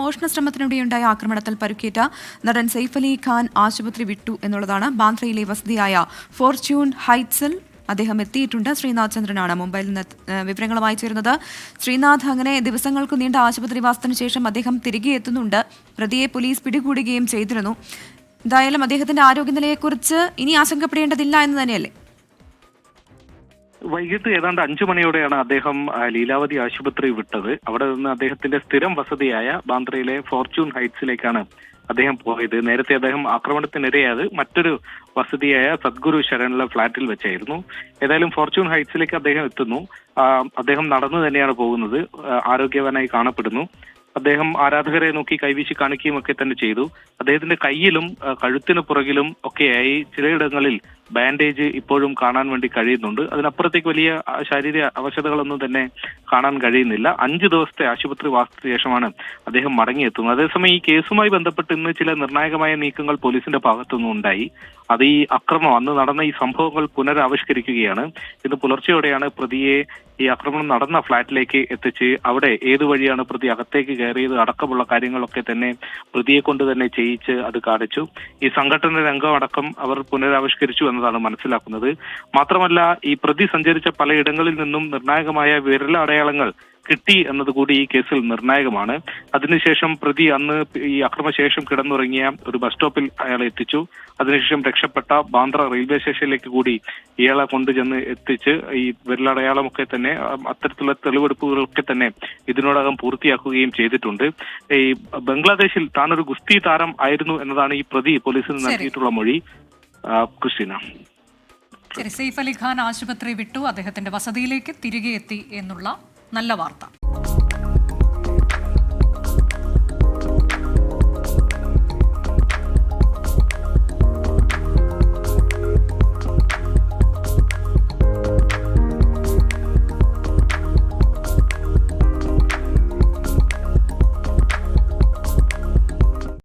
മോഷണ ശ്രമത്തിനിടെയുണ്ടായ ആക്രമണത്തിൽ പരുക്കേറ്റ നടൻ സെയ്ഫ് അലി ഖാൻ ആശുപത്രി വിട്ടു എന്നുള്ളതാണ് ബാന്ദ്രയിലെ വസതിയായ ഫോർച്യൂൺ ഹൈറ്റ്സിൽ അദ്ദേഹം എത്തിയിട്ടുണ്ട്. ശ്രീനാഥ് ചന്ദ്രനാണ് മുംബൈയിൽ നിന്ന് വിവരങ്ങളുമായി ചേരുന്നത്. ശ്രീനാഥ് അങ്ങനെ ദിവസങ്ങൾക്ക് നീണ്ട ആശുപത്രിവാസത്തിന് ശേഷം അദ്ദേഹം തിരികെ എത്തുന്നുണ്ട്. പ്രതിയെ പോലീസ് പിടികൂടുകയും ചെയ്തിരുന്നു. എന്തായാലും അദ്ദേഹത്തിന്റെ ആരോഗ്യനിലയെക്കുറിച്ച് ഇനി ആശങ്കപ്പെടേണ്ടതില്ല എന്ന് തന്നെയല്ലേ? വൈകിട്ട് ഏതാണ്ട് അഞ്ചു മണിയോടെയാണ് അദ്ദേഹം ലീലാവതി ആശുപത്രി വിട്ടത്. അവിടെ നിന്ന് അദ്ദേഹത്തിന്റെ സ്ഥിരം വസതിയായ ബാന്ദ്രയിലെ ഫോർച്യൂൺ ഹൈറ്റ്സിലേക്കാണ് അദ്ദേഹം പോയത്. നേരത്തെ അദ്ദേഹം ആക്രമണത്തിനിരയായത് മറ്റൊരു വസതിയായ സദ്ഗുരു ശരണിലെ ഫ്ളാറ്റിൽ വെച്ചായിരുന്നു. ഏതായാലും ഫോർച്യൂൺ ഹൈറ്റ്സിലേക്ക് അദ്ദേഹം എത്തുന്നു. അദ്ദേഹം നടന്നു തന്നെയാണ് പോകുന്നത്. ആരോഗ്യവാനായി കാണപ്പെടുന്നു. അദ്ദേഹം ആരാധകരെ നോക്കി കൈവീശി കാണിക്കുകയും ഒക്കെ തന്നെ ചെയ്തു. അദ്ദേഹത്തിന്റെ കയ്യിലും കഴുത്തിന് പുറകിലും ഒക്കെയായി ചിലയിടങ്ങളിൽ ബാൻഡേജ് ഇപ്പോഴും കാണാൻ വേണ്ടി കഴിയുന്നുണ്ട്. അതിനപ്പുറത്തേക്ക് വലിയ ശാരീരിക അവശതകളൊന്നും തന്നെ കാണാൻ കഴിയുന്നില്ല. അഞ്ച് ദിവസത്തെ ആശുപത്രി വാസത്തിന് ശേഷമാണ് അദ്ദേഹം മടങ്ങിയെത്തുന്നത്. അതേസമയം ഈ കേസുമായി ബന്ധപ്പെട്ട് ഇന്ന് ചില നിർണായകമായ നീക്കങ്ങൾ പോലീസിന്റെ ഭാഗത്തുനിന്നും ഉണ്ടായി. അത് ഈ അക്രമം അന്ന് നടന്ന ഈ സംഭവങ്ങൾ പുനരാവിഷ്കരിക്കുകയാണ്. ഇന്ന് പുലർച്ചെയോടെയാണ് പ്രതിയെ ഈ ആക്രമണം നടന്ന ഫ്ളാറ്റിലേക്ക് എത്തിച്ച് അവിടെ ഏതു വഴിയാണ് പ്രതി അകത്തേക്ക് കയറിയത് അടക്കമുള്ള കാര്യങ്ങളൊക്കെ തന്നെ പ്രതിയെ കൊണ്ട് തന്നെ ചെയ്യിച്ച് അത് കാണിച്ചു. ഈ സംഘടന രംഗം അടക്കം അവർ പുനരാവിഷ്കരിച്ചു എന്നതാണ് മനസ്സിലാക്കുന്നത്. മാത്രമല്ല ഈ പ്രതി സഞ്ചരിച്ച പലയിടങ്ങളിൽ നിന്നും നിർണായകമായ വിരലടയാളങ്ങൾ കിട്ടി എന്നത് കൂടി ഈ കേസിൽ നിർണായകമാണ്. അതിനുശേഷം പ്രതി അന്ന് ഈ അക്രമശേഷം കിടന്നുറങ്ങിയ ഒരു ബസ് സ്റ്റോപ്പിൽ അയാളെ എത്തിച്ചു. അതിനുശേഷം രക്ഷപ്പെട്ട ബാന്ദ്ര റെയിൽവേ സ്റ്റേഷനിലേക്ക് കൂടി ഇയാളെ കൊണ്ടുചെന്ന് എത്തിച്ച് ഈ വിരലടയാളമൊക്കെ തന്നെ അത്തരത്തിലുള്ള തെളിവെടുപ്പുകളൊക്കെ തന്നെ ഇതിനോടകം പൂർത്തിയാക്കുകയും ചെയ്തിട്ടുണ്ട്. ഈ ബംഗ്ലാദേശിൽ താനൊരു ഗുസ്തി താരം ആയിരുന്നു എന്നതാണ് ഈ പ്രതി പോലീസിന് നൽകിയിട്ടുള്ള മൊഴി. ക്രിസ്റ്റീന. ശരി സെയ്ഫ് അലി ഖാൻ ആശുപത്രി വിട്ടു. അദ്ദേഹത്തിന്റെ വസതിയിലേക്ക് തിരികെ എത്തി എന്നുള്ള നല്ല വാർത്ത.